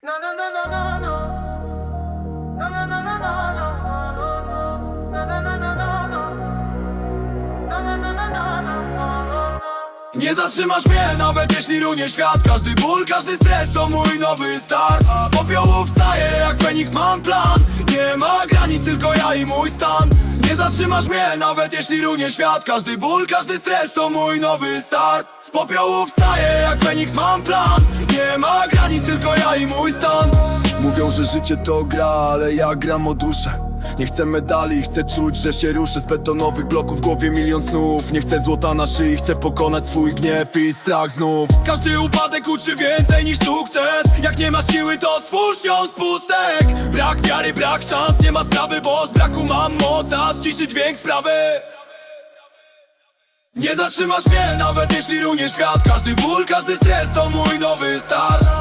No, no, no, no, no, no. No, no, no, no, no, no, no, no. No, no, no, no, no, no. No, no, no, no, no, no, no, no. Nie zatrzymasz mnie, nawet jeśli runie świat Każdy ból, każdy stres to mój nowy start A popiołu wstaję, jak Feniks mam plan Nie ma granic, tylko ja i mój stan Nie zatrzymasz mnie, nawet jeśli runie świat Każdy ból, każdy stres to mój nowy start Z popiołu wstaję, jak Feniks mam plan Nie ma granic, tylko ja i mój stan. Mówią, że życie to gra, ale ja gram o duszę. Nie chcę medali, chcę czuć, że się ruszę z betonowych bloków. W głowie milion snów Nie chcę złota na szyi, chcę pokonać swój gniew i strach znów. Każdy upadek uczy więcej niż sukces. Jak nie masz siły, to stwórz ją z pustek. Brak wiary, brak szans, nie ma sprawy, bo z braku mam moc A z ciszy dźwięk sprawy. Nie zatrzymasz mnie, nawet jeśli runie świat. Każdy ból, każdy stres to mój nowy start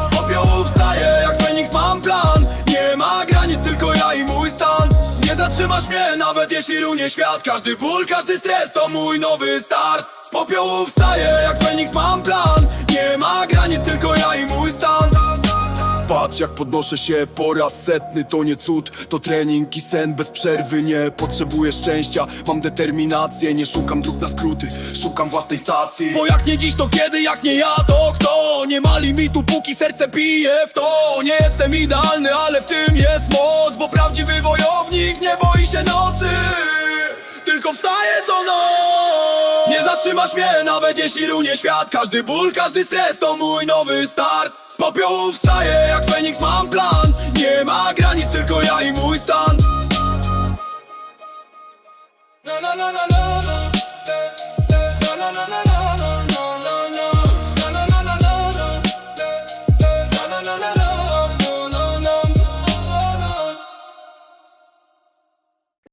zatrzymasz mnie, nawet jeśli runie świat. Każdy ból, każdy stres to mój nowy start. Z popiołu wstaję, jak Feniks mam plan. Nie ma granic, tylko ja i mój stan. Patrz jak podnoszę się po raz setny To nie cud, to trening i sen bez przerwy Nie potrzebuję szczęścia, mam determinację Nie szukam dróg na skróty, szukam własnej stacji. Bo jak nie dziś to kiedy, jak nie ja to kto? Nie ma limitu póki serce bije w to. Nie jestem idealny, ale w tym Nikt nie boi się nocy Tylko wstaje co noc. Nie zatrzymasz mnie nawet jeśli runie świat. Każdy ból, każdy stres to mój nowy start. Z popiołu wstaję jak Feniks mam plan. Nie ma granic tylko ja i mój stan. Na, na, na, na, na, na.